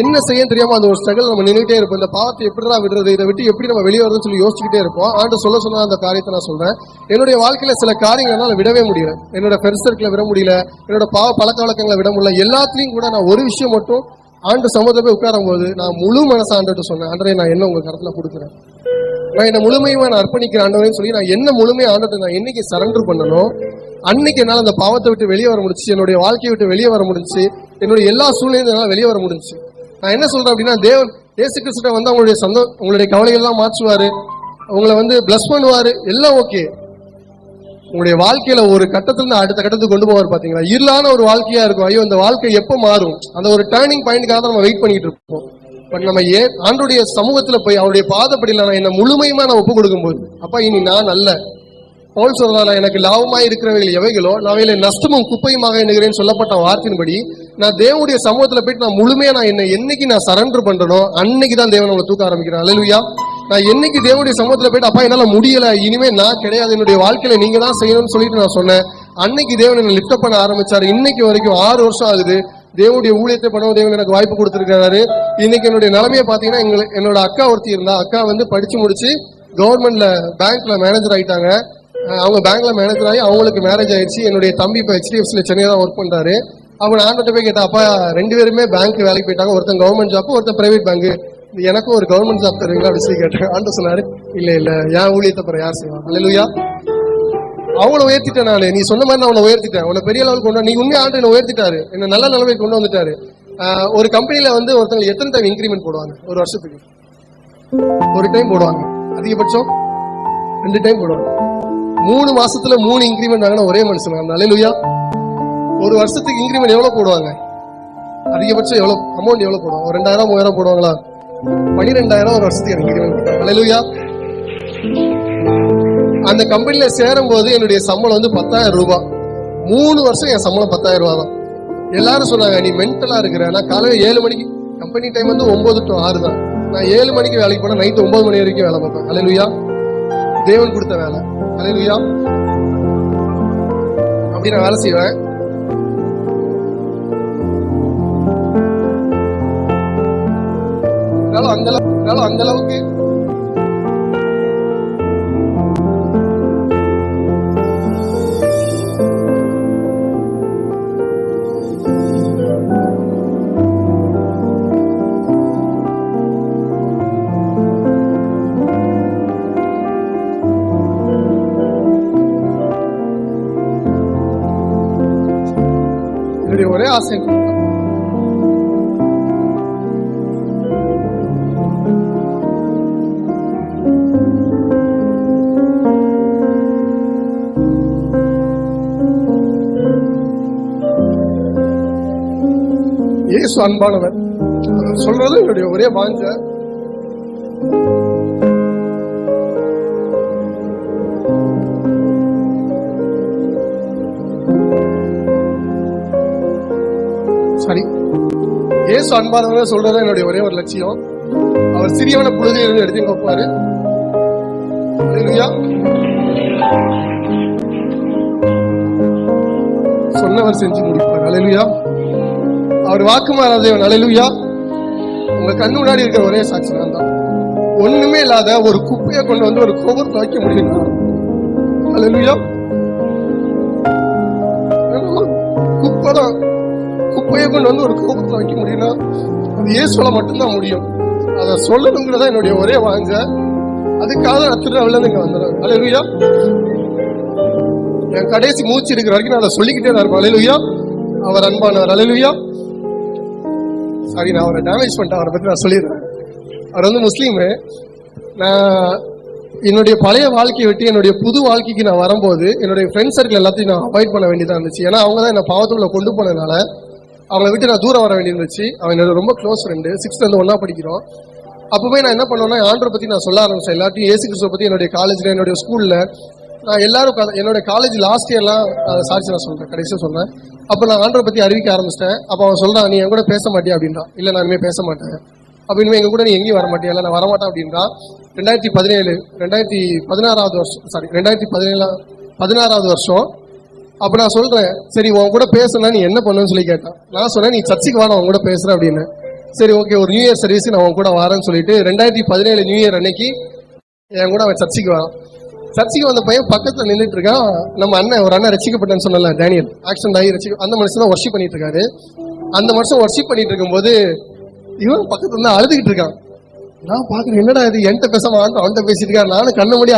என்ன செய்ய தெரியாம அந்த ஒரு ஸ்ட்ரகிள் நம்ம நின்றுட்டே இருப்போம். இந்த பாவத்தை எப்படிடா விடுறது? இதை விட்டு எப்படி நம்ம வெளியே வரதுன்னு சொல்லி யோசிச்சுக்கிட்டே இருப்போம். ஆண்டு சொல்ல சொன்ன அந்த காரியத்தை நான் சொல்றேன். என்னுடைய வாழ்க்கையில சில காரியங்கள் விடவே முடியல. என்னோட ஃப்ரெண்ட்ஸ் சர்க்கிளை விட முடியல. என்னோட பாவ பழக்க வழக்கங்களை விட முடியல. எல்லாத்துலயும் கூட நான் ஒரு விஷயம் மட்டும் ஆண்டு சமூகத்தை போய் உட்காரும் போது நான் முழு மனசு ஆண்டுட்டு சொன்னேன். ஆண்டரை நான் என்ன உங்க கருத்துல கொடுக்குறேன்? நான் என்ன முழுமையுமா நான் அர்ப்பணிக்கிற ஆண்டவரேன்னு சொல்லி நான் என்ன முழுமையா ஆண்டத்தை நான் என்னைக்கு சரண்டர் பண்ணணும் அன்னைக்கு என்னால் அந்த பாவத்தை விட்டு வெளியே வர முடிஞ்சுச்சு. என்னுடைய வாழ்க்கையை விட்டு வெளியே வர முடிஞ்சுச்சு. என்னுடைய எல்லா சூழ்நிலையும் என்னால் வெளியே வர முடிஞ்சுச்சு. நான் என்ன சொல்றேன் அப்படின்னா தேவன் இயேசு கிறிஸ்துட்ட வந்து அவங்களுடைய சந்தோ உங்களுடைய கவலைகள்லாம் மாற்றுவாரு. உங்களை வந்து பிளஸ் பண்ணுவாரு. எல்லாம் ஓகே உங்களுடைய வாழ்க்கையில ஒரு கட்டத்துல இருந்து அடுத்த கட்டத்துக்கு கொண்டு போவார் பாத்தீங்களா? இருளான ஒரு வாழ்க்கையா இருக்கும். ஐயோ இந்த வாழ்க்கை எப்ப மாறும்? அந்த ஒரு டேர்னிங் பாயிண்ட்காக தான் நம்ம வெயிட் பண்ணிட்டு இருப்போம். பட் நம்ம ஏன் ஆண்டுடைய சமூகத்துல போய் அவருடைய பாதப்படியில் நான் என்ன முழுமையுமா நான் ஒப்பு கொடுக்கும்போது அப்பா இனி நான் அல்ல. பவுல் சொல்றாரு எனக்கு லாபமாய் இருக்கிறவைகள் எவைகளோ நான் அவைகளை நஷ்டமும் குப்பையுமாக எண்ணுகிறேன்னு சொல்லப்பட்ட வார்த்தையின்படி நான் தேவனுடைய சமூகத்துல போயிட்டு நான் முழுமையா நான் என்ன என்னைக்கு நான் சரண்டர் பண்றனோ அன்னைக்கு தான் தேவன் நம்மளை தூக்க ஆரம்பிக்கிறேன் அல்லேலூயா நான் என்னைக்கு தேவனுடைய சமூகத்துல போயிட்டு அப்பா என்னால முடியல இனிமே நான் கிடையாது. என்னுடைய வாழ்க்கையில நீங்க தான் செய்யணும்னு சொல்லிட்டு நான் சொன்னேன். அன்னைக்கு தேவன் என்ன லிஃப்ட் பண்ண ஆரம்பிச்சாரு. இன்னைக்கு வரைக்கும் ஆறு வருஷம் ஆகுது. தேவனுடைய ஊழியத்தை பண்ண தேவன் எனக்கு வாய்ப்பு கொடுத்துருக்காரு இன்னைக்கு என்னுடைய நிலைமையை பார்த்தீங்கன்னா எங்களை என்னோட அக்கா ஒருத்தி இருந்தா அக்கா வந்து படிச்சு முடிச்சு கவர்மெண்ட்ல பேங்க்ல மேனேஜர் ஆயிட்டாங்க. அவங்க பேங்க்ல மேனேஜர் ஆகி அவங்களுக்கு மேரேஜ் ஆயிடுச்சு. என்னுடைய தம்பி இப்போ ஹெச்டிஎஃப்சியில் சென்னையில் தான் ஒர்க் பண்ணுறாரு அவங்க ஆண்கிட்ட போய் கேட்டா அப்பா ரெண்டு பேருமே பேங்க் வேலைக்கு போயிட்டாங்க. ஒருத்தன் கவர்மெண்ட் ஜாப் ஒருத்தன் பிரைவேட் பேங்க் எனக்கும் ஒரு கவர்மெண்ட் ஜாப் தருவீங்களா அப்படின்னு சொல்லி கேட்டேன். ஆண்டு சொன்னாரு இல்லை இல்லை என் ஊழியத்தை அப்புறம் யார் செய்வான் அல்லா அவங்கள உயர்த்திட்டேன் நான். நீ சொன்ன மாதிரி நான் அவனை உயர்த்திட்டேன். அவனை பெரிய லெவலுக்கு கொண்டு நீ உண்மையா ஆண்டு என்ன உயர்த்திட்டாரு. என்ன நல்ல நிலைமைக்கு கொண்டு வந்துட்டாரு. ஒரு கம்பெனியில் வந்து ஒருத்தவங்க எத்தனை டைம் இன்க்ரிமெண்ட் போடுவாங்க? ஒரு வருஷத்துக்கு. ஒரு டைம் போடுவாங்க. அதிகபட்சம் ரெண்டு டைம் போடுவாங்க. மூணு மாசத்துல மூணு இன்க்ரிமெண்ட் வாங்கினா ஒரே மனுஷன் அந்த அலையிலுயா ஒரு வருஷத்துக்கு இன்க்ரிமெண்ட் எவ்வளவு போடுவாங்க? அதிகபட்சம் எவ்வளவு? அமௌண்ட் எவ்வளவு போடுவாங்க? ரெண்டாயிரம் மூவாயிரம் போடுவாங்களா? பனிரெண்டாயிரம் ஒரு வருஷத்துக்கு இன்க்ரிமெண்ட் போட்டாங்க அலையிலுயா அந்த கம்பெனில சேரும் போது என்னுடைய சம்பளம் வந்து பத்தாயிரம் ரூபாய் மூணு வருஷம் என் சம்பளம் பத்தாயிரம் ரூபாய் தான். எல்லாரும் சொன்னாங்க நீ மென்டலா இருக்கிற. நான் காலையில ஏழு மணிக்கு கம்பெனி டைம் வந்து ஒன்பது டு ஆறு தான். நான் ஏழு மணிக்கு வேலைக்கு போனேன் நைட்டு ஒன்பது மணி வரைக்கும் வேலை பார்ப்பேன். அலையிலுயா தேவன் கொடுத்த வேலை. அலையிலுயா அப்படி நான் வேலை செய்வேன். அந்த அந்த அளவுக்கு ஒரே ஆசை. இயேசு அன்பானவர் சொல்றது என்னுடைய ஒரே வாஞ்ச. இயேசு அன்பானவர் சொல்றது என்னுடைய ஒரே ஒரு லட்சியம். அவர் சிறியவன புழுதியிலிருந்து எடுத்து வைப்பாரு. சொன்னவர் செஞ்சு முடிப்பார். அலையிலுயா அவர் வாக்கு தேவன் அலையிலுயா உங்க கண்ணு முன்னாடி இருக்கிற ஒரே சாட்சி நான் தான் ஒண்ணுமே இல்லாத ஒரு குப்பையை கொண்டு வந்து ஒரு கோபுரத்தை வைக்க முடியும்? அலையிலுயா கொண்டு வந்து ஒரு கோபத்தில் வைக்க முடியும்னா அது இயேசுல மட்டும்தான் முடியும். அதை சொல்லணுங்கிறதா என்னுடைய ஒரே வாங்க அதுக்காக நான் திருவிழாவில் இங்க வந்துடுறேன் அலையிலுயா என் கடைசி மூச்சு இருக்கிற வரைக்கும் நான் அதை சொல்லிக்கிட்டே தான் இருப்பேன். அலையிலுயா அவர் அன்பானவர். அலையிலுயா சாரி நான் அவரை டேமேஜ் பண்ணிட்டேன். அவரை பத்தி நான் சொல்லிடுறேன். அவர் வந்து முஸ்லீமு. நான் என்னுடைய பழைய வாழ்க்கையை விட்டு என்னுடைய புது வாழ்க்கைக்கு நான் வரும்போது என்னுடைய ஃப்ரெண்ட் சர்க்கிள் எல்லாத்தையும் நான் அவாய்ட் பண்ண வேண்டியதாக இருந்துச்சு. ஏன்னா அவங்க தான் என்னை பாவத்துக்குள்ள கொண்டு போனதுனால அவங்கள விட்டு நான் தூரம் வர வேண்டியிருந்துச்சு. அவன் என்னோட ரொம்ப க்ளோஸ் ஃப்ரெண்டு சிக்ஸ்த்லேருந்து வந்து ஒன்றா படிக்கிறோம். அப்பவே நான் என்ன பண்ணுவேன்னா ஆண்டரை பற்றி நான் சொல்ல ஆரம்பிச்சேன். எல்லாத்தையும் ஏசு கிறிஸ்துவை பற்றி என்னுடைய காலேஜில் என்னுடைய ஸ்கூலில் நான் எல்லாரும் என்னோட காலேஜ் லாஸ்ட் இயர்லாம் சாரிச்சு நான் சொல்கிறேன் கடைசியாக சொன்னேன் அப்போ நான் ஆண்டரை பற்றி அறிவிக்க ஆரம்பிச்சிட்டேன். அப்போ அவன் சொல்கிறான் நீ என் கூட பேச மாட்டியா? அப்படின்றான் இல்லை நான் இனிமேல் பேச மாட்டேன். அப்ப இனிமேல் எங்கள் கூட நீ எங்கேயும் வர மாட்டியா? இல்லை நான் வரமாட்டேன் அப்படின்றான் ரெண்டாயிரத்தி பதினேழு ரெண்டாயிரத்தி பதினாறாவது வருஷம் சாரி ரெண்டாயிரத்தி பதினேழாம் பதினாறாவது வருஷம் அப்ப நான் சொல்றேன் சரி உன் கூட பேசணும்னா நீ என்ன பண்ணுன்னு சொல்லி கேட்டான். நான் சொன்னேன் நீ சர்ச்சைக்கு வாடா உன் கூட பேசுறேன் அப்படின்னு. சரி ஓகே ஒரு நியூ இயர் சர்வீஸ் நான் உன் கூட வரேன்னு சொல்லிட்டு ரெண்டாயிரத்தி பதினேழு நியூ இயர் அன்னைக்கு என் கூட அவன் சர்ச்சைக்கு வரான். சர்ச்சைக்கு வந்த பையன் பக்கத்துல நின்றுட்டு இருக்கான். நம்ம அண்ணன் ஒரு அண்ணன் ரசிக்கப்பட்டேன்னு சொன்னல டேனியல். ஆக்சிடென்ட் ஆகி ரசிக்க அந்த மனுஷன் தான் ஒர்ஷிப் பண்ணிட்டு இருக்காரு. அந்த மனுஷன் ஒர்ஷிப் பண்ணிட்டு இருக்கும்போது இவன் பக்கத்துல இருந்து அழுதுகிட்டு இருக்கான். நான் பாக்குறேன் என்னடா இது? என்கிட்ட பேசாம அவன்கிட்ட அவன்கிட்ட பேசிட்டு இருக்கான். நானும் கண்ண மூடி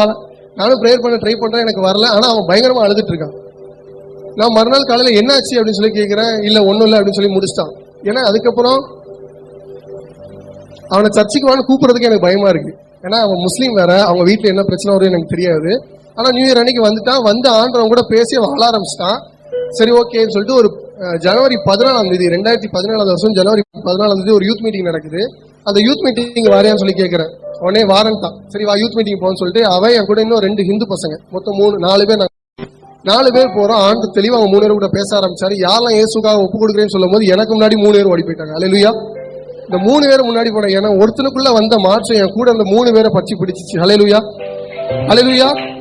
நானும் ப்ரேயர் பண்ண ட்ரை பண்றேன் எனக்கு வரல. ஆனா அவன் பயங்கரமா அழுதுட்டு இருக்கான். நான் மறுநாள் காலையில் என்னாச்சு அப்படின்னு சொல்லி கேட்குறேன் இல்லை ஒன்றும் இல்லை அப்படின்னு சொல்லி முடிச்சிட்டான். ஏன்னா அதுக்கப்புறம் அவனை சர்ச்சுக்கு வான்னு கூப்பிட்றதுக்கு எனக்கு பயமா இருக்கு. ஏன்னா அவன் முஸ்லீம் வேற. அவங்க வீட்டில் என்ன பிரச்சனை வரும் எனக்கு தெரியாது. ஆனால் நியூ இயர் அன்னைக்கு வந்துட்டான். வந்து ஆண்டவன் கூட பேசி அவன் வாழ ஆரம்பிச்சிட்டான். சரி ஓகேன்னு சொல்லிட்டு ஒரு ஜனவரி பதினாலாம் தேதி ரெண்டாயிரத்தி பதினாலாவது வருஷம் ஜனவரி பதினாலாம் தேதி ஒரு யூத் மீட்டிங் நடக்குது. அந்த யூத் மீட்டிங் வாரியான்னு சொல்லி கேட்குறேன் உடனே வாரன்ட்டான். சரி வா யூத் மீட்டிங் போகணும்னு சொல்லிட்டு அவன் என் கூட இன்னும் ரெண்டு ஹிந்து பசங்க. மொத்தம் மூணு நாலு பேர் நான் நாலு பேர் போறோம். ஆண்டு தெளிவா அவங்க மூணு பேர் கூட பேச ஆரம்பிச்சாரு. யாரெல்லாம் இயேசுக்காக ஒப்பு கொடுக்குறேன்னு சொல்லும் போது எனக்கு முன்னாடி மூணு பேர் ஓடி போயிட்டாங்க. அலையிலுயா இந்த மூணு பேர் முன்னாடி போன ஏன்னா ஒருத்தனுக்குள்ள வந்த மாற்றம் என் கூட அந்த மூணு பேரை பற்றி பிடிச்சிச்சு. அலையலுயா அலையலுயா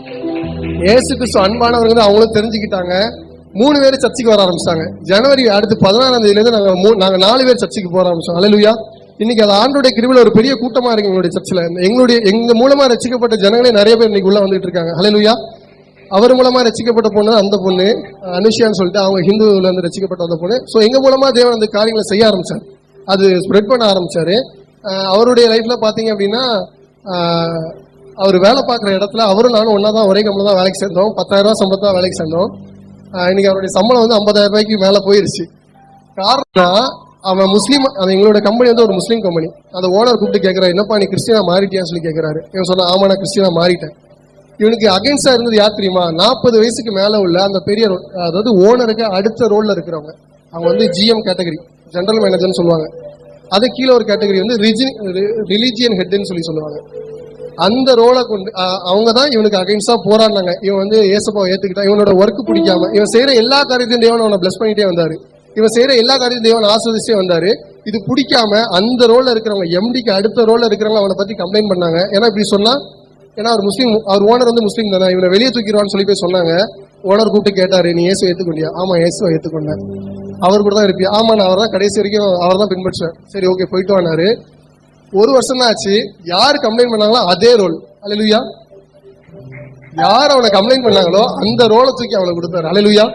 ஏசு கிறிஸ்து அன்பானவர்கள் வந்து அவங்களும் தெரிஞ்சுக்கிட்டாங்க. மூணு பேர் சர்ச்சைக்கு வர ஆரம்பிச்சாங்க. ஜனவரி அடுத்து பதினாறாம் தேதியிலேருந்து நாங்கள் மூ- நாங்கள் நாலு பேர் சர்ச்சைக்கு போக ஆரம்பிச்சோம். அலையலுயா இன்னைக்கு அது ஆண்டோடைய கிருவில் ஒரு பெரிய கூட்டமா இருக்கு எங்களுடைய சர்ச்சில். எங்களுடைய எங்க மூலமா ரசிக்கப்பட்ட ஜனங்களே நிறைய பேர் இன்னைக்கு உள்ள வந்துட்டு இருக்காங்க. அலையலுயா அவர் மூலமா ரசிக்கப்பட்ட பொண்ணு அந்த பொண்ணு அனுஷியான்னு சொல்லிட்டு அவங்க ஹிந்துல இருந்து ரசிக்கப்பட்ட அந்த பொண்ணு. ஸோ எங்க மூலமா தேவன் அந்த காரியங்களை செய்ய ஆரம்பிச்சார். அது ஸ்ப்ரெட் பண்ண ஆரம்பிச்சாரு. அவருடைய லைஃப்ல பாத்தீங்க அப்படின்னா அவர் வேலை பார்க்குற இடத்துல அவரும் நானும் ஒன்றா தான் ஒரே கம்பெனி தான் வேலைக்கு சேர்ந்தோம். பத்தாயிரம் ரூபாய் சம்பளம் தான் வேலைக்கு சேர்ந்தோம். இன்னைக்கு அவருடைய சம்பளம் வந்து ஐம்பதாயிரம் ரூபாய்க்கு மேலே போயிருச்சு. காரணம் அவன் முஸ்லீம் அவன் எங்களோட கம்பெனி வந்து ஒரு முஸ்லீம் கம்பெனி அந்த ஓனர் கூப்பிட்டு கேட்குறாரு என்னப்பா நீ கிறிஸ்டினா மாறிட்டியான்னு சொல்லி கேட்குறாரு இவன் சொன்னா ஆமா நான் கிறிஸ்டினா மாறிட்டேன். இவனுக்கு அகைன்ஸ்டா இருந்தது யார் தெரியுமா? நாற்பது வயசுக்கு மேல உள்ள அந்த பெரிய அதாவது ஓனருக்கு அடுத்த ரோல்ல இருக்கிறவங்க. அவங்க வந்து ஜிஎம் கேட்டகரி ஜெனரல் மேனேஜர்னு சொல்லுவாங்க. அது கீழே ஒரு கேட்டகரி வந்து ரிலிஜியன் ஹெட்னு சொல்லி சொல்லுவாங்க. அந்த ரோலை கொண்டு அவங்க தான் இவனுக்கு அகைன்ஸ்டா போராடினாங்க. இவன் வந்து ஏசப்பாவை ஏத்துக்கிட்டான். இவனோட ஒர்க் பிடிக்காம இவன் செய்யற எல்லா காரியத்தையும் தேவன் அவனை பிளஸ் பண்ணிட்டே வந்தாரு. இவன் செய்யற எல்லா காரியத்தையும் தேவன் ஆஸ்வதிச்சே வந்தாரு. இது பிடிக்காம அந்த ரோல்ல இருக்கிறவங்க எம்டிக்கு அடுத்த ரோல்ல இருக்கிறவங்க அவனை பத்தி கம்ப்ளைண்ட் பண்ணாங்க. ஏன்னா இப்படி சொன்னா ஏன்னா அவர் முஸ்லீம் அவர் ஓனர் வந்து முஸ்லீம் தானே. இவனை வெளியே தூக்கிடுவான்னு சொல்லி போய் சொன்னாங்க. ஓனர் கூப்பிட்டு கேட்டாரு நீ இயேசு ஏத்துக்கொண்டியா ஆமா ஏசுவை ஏத்துக்கொண்டேன். அவர் கூட தான் இருப்பியா? ஆமா நான் அவர் தான் கடைசி வரைக்கும் அவர் தான் பின்பற்றுவேன். சரி ஓகே போயிட்டு வானாரு ஒரு வருஷம் தான் ஆச்சு. யார் கம்ப்ளைண்ட் பண்ணாங்களோ அதே ரோல் அலையிலுயா யார் அவனை கம்ப்ளைண்ட் பண்ணாங்களோ அந்த ரோலை தூக்கி அவனை கொடுத்தாரு. அலையிலுயா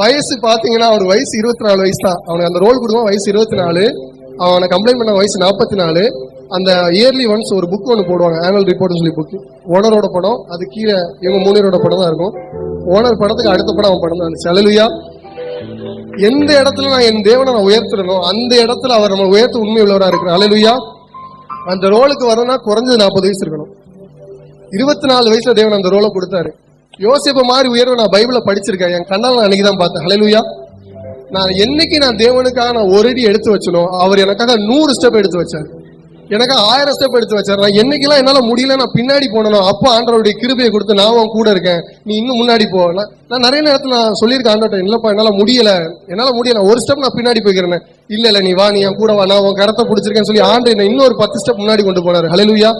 வயசு பாத்தீங்கன்னா அவர் வயசு இருபத்தி நாலு வயசு தான். அவனுக்கு அந்த ரோல் கொடுக்கும் வயசு இருபத்தி நாலு. அவனை கம்ப்ளைண்ட் பண்ண வயசு நாற்பத்தி நாலு. அந்த இயர்லி ஒன்ஸ் ஒரு புக் ஒன்று போடுவாங்க ஆனுவல் ரிப்போர்ட்னு சொல்லி புக் ஓனரோட படம் அது கீழே இவங்க மூணு படம் தான் இருக்கும். ஓனர் படத்துக்கு அடுத்த படம் அவன் படம் தான். இருந்துச்சு எந்த இடத்துல நான் என் தேவனை நான் உயர்த்துறனோ அந்த இடத்துல அவர் நம்ம உயர்த்த உண்மை உள்ளவராக இருக்கிற அலலுயா அந்த ரோலுக்கு வரணும்னா குறைஞ்சது நாற்பது வயசு இருக்கணும். இருபத்தி நாலு வயசுல தேவன் அந்த ரோலை கொடுத்தாரு. யோசிப்ப மாதிரி உயர்வு நான் பைபிளை படிச்சிருக்கேன். என் கண்ணால் நான் அன்னைக்கு தான் பார்த்தேன். ஹலலுயா நான் என்னைக்கு நான் தேவனுக்காக நான் ஒரு அடி எடுத்து வச்சனோ அவர் எனக்காக நூறு ஸ்டெப் எடுத்து வச்சார். எனக்கு ஆயிரம் ஸ்டெப் எடுத்து வச்சிடறேன் என்னைக்கெல்லாம் என்னால் முடியல நான் பின்னாடி போனனோ அப்போ ஆண்டவருடைய கிருபையை கொடுத்து நான் உன் கூட இருக்கேன். நீ இன்னும் முன்னாடி போ. நான் நிறைய நேரத்தில் நான் சொல்லியிருக்கேன் ஆண்டவர்கிட்ட இல்லைப்பா என்னால் முடியலை. என்னால் முடியலை. ஒரு ஸ்டெப் நான் பின்னாடி போய்க்கிறேன். இல்லை இல்லை நீ வா நீ என் கூட வா. நான் உன் கரத்தை பிடிச்சிருக்கேன்னு சொல்லி ஆண்டு என்ன இன்னொரு பத்து ஸ்டெப் முன்னாடி கொண்டு போனார். ஹalleluya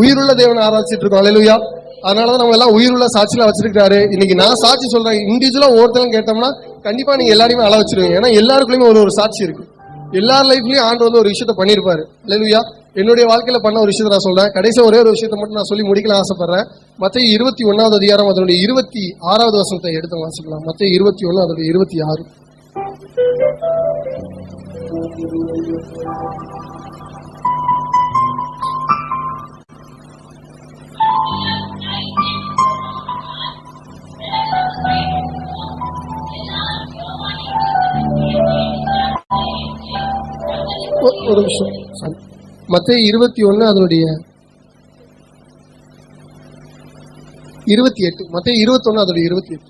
உயிருள்ள தேவனை ஆராய்ச்சிட்டு இருக்கோம். அலையிலுயா அதனாலதான் நம்ம எல்லாம் உயிருள்ள சாட்சியில வச்சிருக்காரு இன்னைக்கு நான் சாட்சி சொல்றேன். இண்டிவிஜுவலா ஒருத்தரும் கேட்டோம்னா கண்டிப்பா நீங்க எல்லாரையுமே அள வச்சிருவீங்க ஏன்னா எல்லாருக்குள்ளயுமே ஒரு ஒரு சாட்சி இருக்கு. எல்லார் லைஃப்லயும் ஆண்டு வந்து ஒரு விஷயத்த பண்ணிருப்பாரு இல்லையா என்னுடைய வாழ்க்கையில பண்ண ஒரு விஷயத்த நான் சொல்றேன். கடைசியா ஒரே ஒரு விஷயத்த மட்டும் நான் சொல்லி முடிக்கல ஆசைப்படுறேன். மத்திய இருபத்தி ஒன்னாவது அதிகாரம் அதனுடைய இருபத்தி ஆறாவது வசனத்தை எடுத்து வாசிக்கலாம். மத்திய இருபத்தி ஒன்னு அதனுடைய இருபத்தி ஆறு. ஒரு நிமிஷம் sorry. மத்திய இருபத்தி ஒன்னு அதனுடைய இருபத்தி எட்டு மத்திய இருபத்தி ஒன்னு அதனுடைய இருபத்தி எட்டு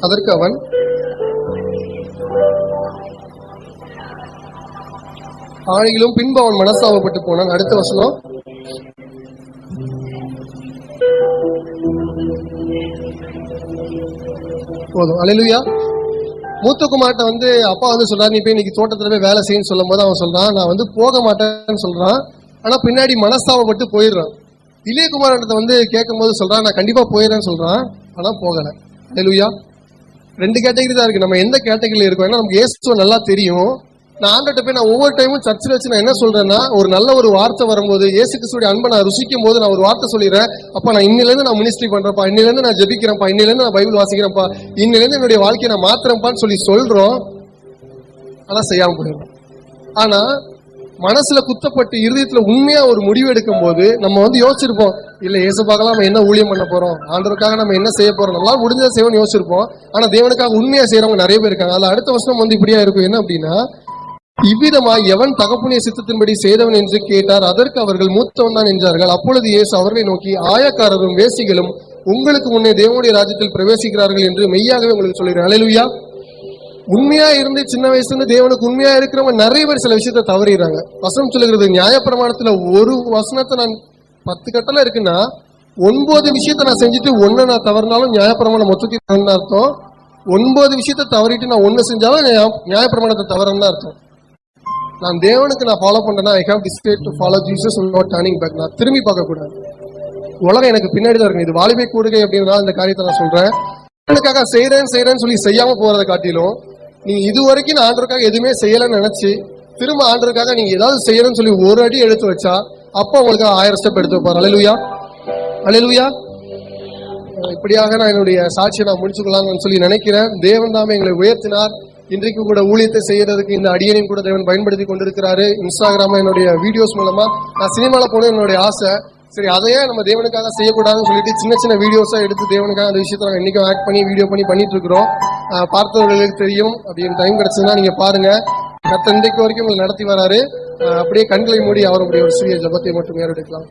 அதற்கு அவன் ஆணைகளும் பின்பு அவன் மனசாவப்பட்டு போனான். அடுத்த வசனம். போதும். அலையிலுயா மூத்த குமார்ட்ட வந்து அப்பா வந்து சொல்றாரு நீ போய் இன்னைக்கு தோட்டத்துல போய் வேலை செய்யன்னு சொல்லும் போது அவன் சொல்றான். நான் வந்து போக மாட்டேன்னு சொல்றான். ஆனா பின்னாடி மனஸ்தாபப்பட்டு போயிடுறான். இளைய வந்து வந்து கேட்கும்போது சொல்றான் நான் கண்டிப்பா போயிடுறேன்னு சொல்றான். ஆனா போகல. அலையிலுயா ரெண்டு கேட்டகரி தான் இருக்கு. நம்ம எந்த கேட்டகரியில இருக்கோம்? ஏன்னா நமக்கு ஏசுவ நல்லா தெரியும். நான் ஆண்டட்ட போய் நான் ஒவ்வொரு டைமும் சர்ச்சில் வச்சு நான் என்ன சொல்றேன்னா ஒரு நல்ல ஒரு வார்த்தை வரும்போது இயேசு கிறிஸ்துடைய அன்பை நான் ருசிக்கும் போது நான் ஒரு வார்த்தை சொல்லிடுறேன். அப்போ நான் இன்னிலேருந்து நான் மினிஸ்ட்ரி பண்றேன்ப்பா. இன்னிலேருந்து நான் ஜபிக்கிறேன்ப்பா. இன்னிலேருந்து நான் பைபிள் வாசிக்கிறேன்ப்பா. இன்னிலேருந்து என்னுடைய வாழ்க்கையை நான் மாத்துறேன்ப்பான்னு சொல்லி சொல்றோம். ஆனா செய்யாம போயிடும் ஆனா மனசுல குத்தப்பட்டு இருதயத்துல உண்மையா ஒரு முடிவு எடுக்கும் போது நம்ம வந்து யோசிச்சிருப்போம் இல்ல ஏசப்பாக்கெல்லாம் நம்ம என்ன ஊழியம் பண்ண போறோம்? ஆண்டவருக்காக நம்ம என்ன செய்ய போறோம்? நல்லா முடிஞ்சதை செய்வோம்னு யோசிச்சிருப்போம். ஆனா தேவனுக்காக உண்மையா செய்யறவங்க நிறைய பேர் இருக்காங்க. அதுல அடுத்த வருஷம் வந்து இப்படியா இருக்கும். என்ன அப்படின்னா இவ்விதமாய் எவன் தகப்புனிய சித்தத்தின்படி செய்தவன் என்று கேட்டார் அதற்கு அவர்கள் மூத்தவன் தான் என்றார்கள். அப்பொழுது இயேசு அவர்களை நோக்கி ஆயக்காரரும் வேசிகளும் உங்களுக்கு முன்னே தேவனுடைய ராஜ்யத்தில் பிரவேசிக்கிறார்கள் என்று மெய்யாகவே உங்களுக்கு சொல்கிறேன் அலையிலுயா உண்மையா இருந்து சின்ன வயசுல இருந்து தேவனுக்கு உண்மையா இருக்கிறவங்க நிறைய பேர் சில விஷயத்த தவறிடுறாங்க. வசனம் சொல்லுகிறது நியாயப்பிரமாணத்துல ஒரு வசனத்தை நான் பத்து கட்டளை இருக்குன்னா ஒன்பது விஷயத்தை நான் செஞ்சுட்டு ஒன்னு நான் தவறினாலும் நியாயப்பிரமாணம் மொத்தத்தையும் அர்த்தம். ஒன்பது விஷயத்தை தவறிட்டு நான் ஒன்னு செஞ்சாலும் நியாயப்பிரமாணத்தை தவறன்னு அர்த்தம். நான் தேவனுக்கு நான் ஃபாலோ பண்றேன்னா I have decided to follow Jesus not turning back நான் திரும்பி பார்க்கக்கூடாது. உலகம் எனக்கு பின்னாடி தான் இருக்கு. இது வாலிபை கூடுகை அப்படின்றதால இந்த காரியத்தை நான் சொல்றேன். தேவனுக்காக செய்யறேன் செய்யறேன்னு சொல்லி செய்யாம போறதை காட்டிலும் நீங்க இது வரைக்கும் நான் ஆண்டருக்காக எதுவுமே செய்யலைன்னு நினைச்சு திரும்ப ஆண்டருக்காக நீங்க ஏதாவது செய்யணும்னு சொல்லி ஒரு அடி எடுத்து வச்சா அப்போ உங்களுக்கு ஆயிரம் ஸ்டெப் எடுத்து வைப்பார். அலையலுயா அலையலுயா இப்படியாக நான் என்னுடைய சாட்சியை நான் முடிச்சுக்கலாம்னு சொல்லி நினைக்கிறேன். தேவன் தாமே எங்களை உயர்த்தினார். இன்றைக்கு கூட ஊழியத்தை செய்யறதுக்கு இந்த அடியனையும் கூட தேவன் பயன்படுத்தி கொண்டிருக்கிறாரு. இன்ஸ்டாகிராம என்னுடைய வீடியோஸ் மூலமா. நான் சினிமால போன என்னுடைய ஆசை. சரி அதையே நம்ம தேவனுக்காக செய்யக்கூடாதுன்னு சொல்லிட்டு சின்ன சின்ன வீடியோஸா எடுத்து தேவனுக்காக அந்த விஷயத்தை நாங்கள் இன்னைக்கும் ஆக்ட் பண்ணி வீடியோ பண்ணி பண்ணிட்டு இருக்கிறோம். பார்த்தவர்களுக்கு தெரியும். அப்படின்னு டைம் கிடைச்சதுன்னா நீங்க பாருங்க. கத்த இன்றைக்கு வரைக்கும் உங்களை நடத்தி வராரு. அப்படியே கண்களை மூடி அவருடைய ஒரு சிறிய ஜபத்தை மட்டும் ஏறெடுக்கலாம்.